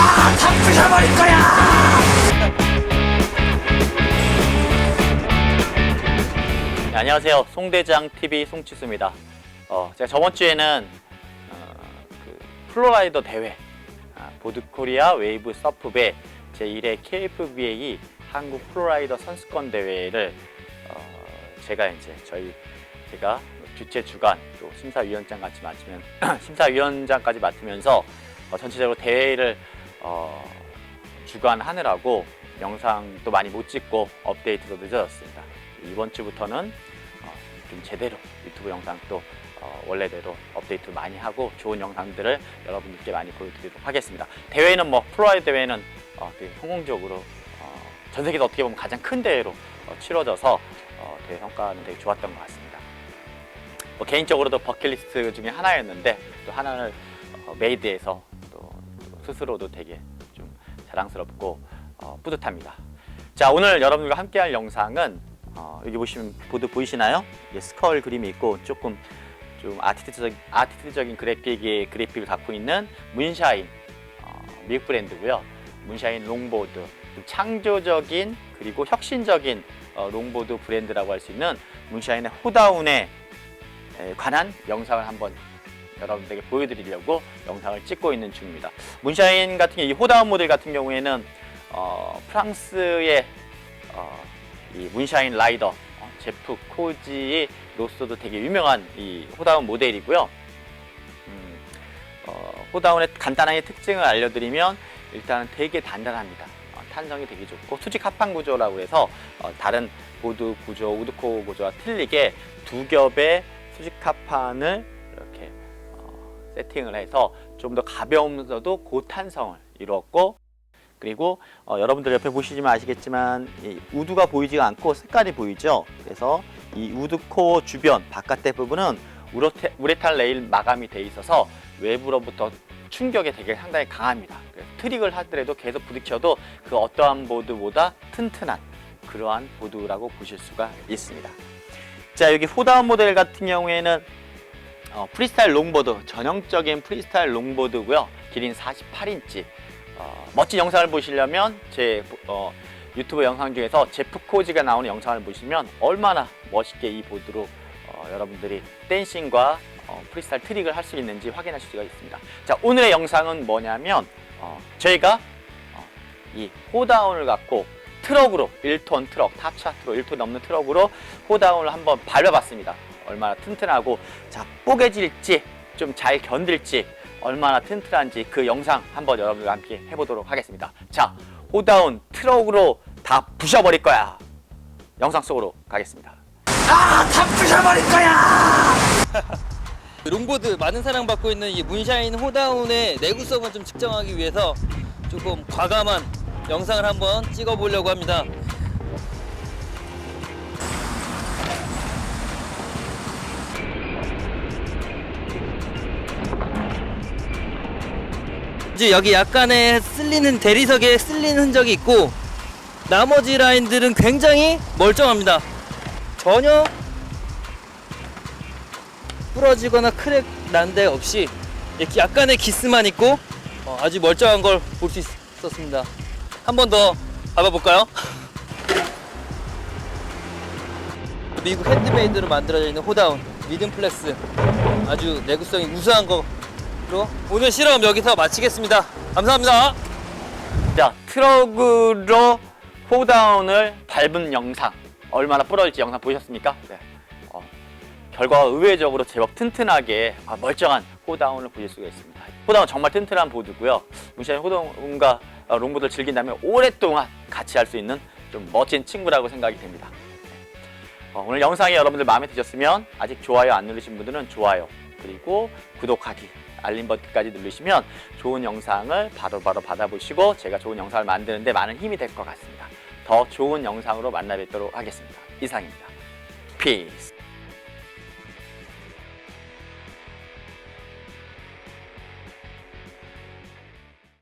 다 부셔버릴 거야! 네, 안녕하세요. 송대장 TV 송치수입니다. 어, 제가 저번 주에는 어, 그 플로라이더 대회 아, 보드코리아 웨이브 서프배 제1회 KFBA 한국 플로라이더 선수권 대회를 어, 제가 이제 저희 제가 주최 주간 또 심사위원장 같이 맡으면 심사위원장까지 맡으면서 어, 전체적으로 대회를 어, 주관하느라고 영상도 많이 못 찍고 업데이트도 늦어졌습니다. 이번 주부터는 어, 좀 제대로 유튜브 영상 또 어, 원래대로 업데이트 많이 하고 좋은 영상들을 여러분들께 많이 보여드리도록 하겠습니다. 대회는 뭐 플로아이 대회는 어, 되게 성공적으로 어, 전 세계에서 어떻게 보면 가장 큰 대회로 어, 치러져서 어, 대회 성과는 되게 좋았던 것 같습니다. 뭐 개인적으로도 버킷리스트 중에 하나였는데 또 하나를 어, 메이드해서 또 스스로도 되게 좀 자랑스럽고 어, 뿌듯합니다. 자 오늘 여러분들과 함께할 영상은 어, 여기 보시면 보드 보이시나요? 예, 스컬 그림이 있고 조금 좀 아티스트적, 아티스트적인 그래픽의 그래픽을 갖고 있는 문샤인 어, 미국 브랜드고요. 문샤인 롱보드 좀 창조적인 그리고 혁신적인 어, 롱보드 브랜드라고 할 수 있는 문샤인의 호다운에 에, 관한 영상을 한번 여러분들에게 보여드리려고 영상을 찍고 있는 중입니다. 문샤인 같은 경우 이 호다운 모델 같은 경우에는 어, 프랑스의 어, 이 문샤인 라이더 어, 제프 코지로서도 되게 유명한 이 호다운 모델이고요. 음, 어, 호다운의 간단하게 특징을 알려드리면 일단은 되게 단단합니다. 어, 탄성이 되게 좋고 수직 합판 구조라고 해서 어, 다른 보드 구조, 우드코 구조와 틀리게 두 겹의 수직 합판을 세팅을 해서 좀 더 가벼우면서도 고탄성을 이루었고 그리고 어, 여러분들 옆에 보시지만 아시겠지만 이 우드가 보이지가 않고 색깔이 보이죠. 그래서 이 우드 코어 주변 바깥의 부분은 우레타, 우레탄 레일 마감이 돼 있어서 외부로부터 충격이 되게 상당히 강합니다. 트릭을 하더라도 계속 부딪혀도 그 어떠한 보드보다 튼튼한 그러한 보드라고 보실 수가 있습니다. 자 여기 호다운 모델 같은 경우에는 어, 프리스타일 롱보드 전형적인 프리스타일 롱보드고요. 길이는 48인치. 어, 멋진 영상을 보시려면 제 어, 유튜브 영상 중에서 제프 코지가 나오는 영상을 보시면 얼마나 멋있게 이 보드로 어, 여러분들이 댄싱과 어, 프리스타일 트릭을 할 수 있는지 확인하실 수가 있습니다. 자 오늘의 영상은 뭐냐면 어, 저희가 어, 이 호다운을 갖고 트럭으로 1톤 트럭 탑차트로 1톤 넘는 트럭으로 호다운을 한번 밟아봤습니다. 얼마나 튼튼하고 자 뽀개질지 좀 잘 견딜지 얼마나 튼튼한지 그 영상 한번 여러분들과 함께 해보도록 하겠습니다. 자 호다운 트럭으로 다 부셔버릴 거야. 영상 속으로 가겠습니다. 아, 다 부셔버릴 거야! 롱보드 많은 사랑받고 있는 이 문샤인 호다운의 내구성을 좀 측정하기 위해서 조금 과감한 영상을 한번 찍어보려고 합니다. 이제 여기 약간의 쓸리는 대리석에 쓸린 흔적이 있고 나머지 라인들은 굉장히 멀쩡합니다. 전혀 부러지거나 크랙 난 데 없이 이렇게 약간의 기스만 있고 어, 아주 멀쩡한 걸 볼 수 있었습니다. 한 번더 밟아볼까요? 미국 핸드메이드로 만들어져 있는 호다운 미든 플렉스 아주 내구성이 우수한 거 로 오늘 실험 여기서 마치겠습니다. 감사합니다. 자 트럭으로 호다운을 밟은 영상 얼마나 부러질지 영상 보셨습니까? 네. 어, 결과가 의외적으로 제법 튼튼하게 아, 멀쩡한 호다운을 보실 수가 있습니다. 호다운 정말 튼튼한 보드고요. 무시한 호다운과 어, 롱보드를 즐긴다면 오랫동안 같이 할 수 있는 좀 멋진 친구라고 생각이 됩니다. 어, 오늘 영상이 여러분들 마음에 드셨으면 아직 좋아요 안 누르신 분들은 좋아요 그리고 구독하기 알림 버튼까지 누르시면 좋은 영상을 바로 바로 받아보시고 제가 좋은 영상을 만드는데 많은 힘이 될 것 같습니다. 더 좋은 영상으로 만나 뵙도록 하겠습니다. 이상입니다. 피스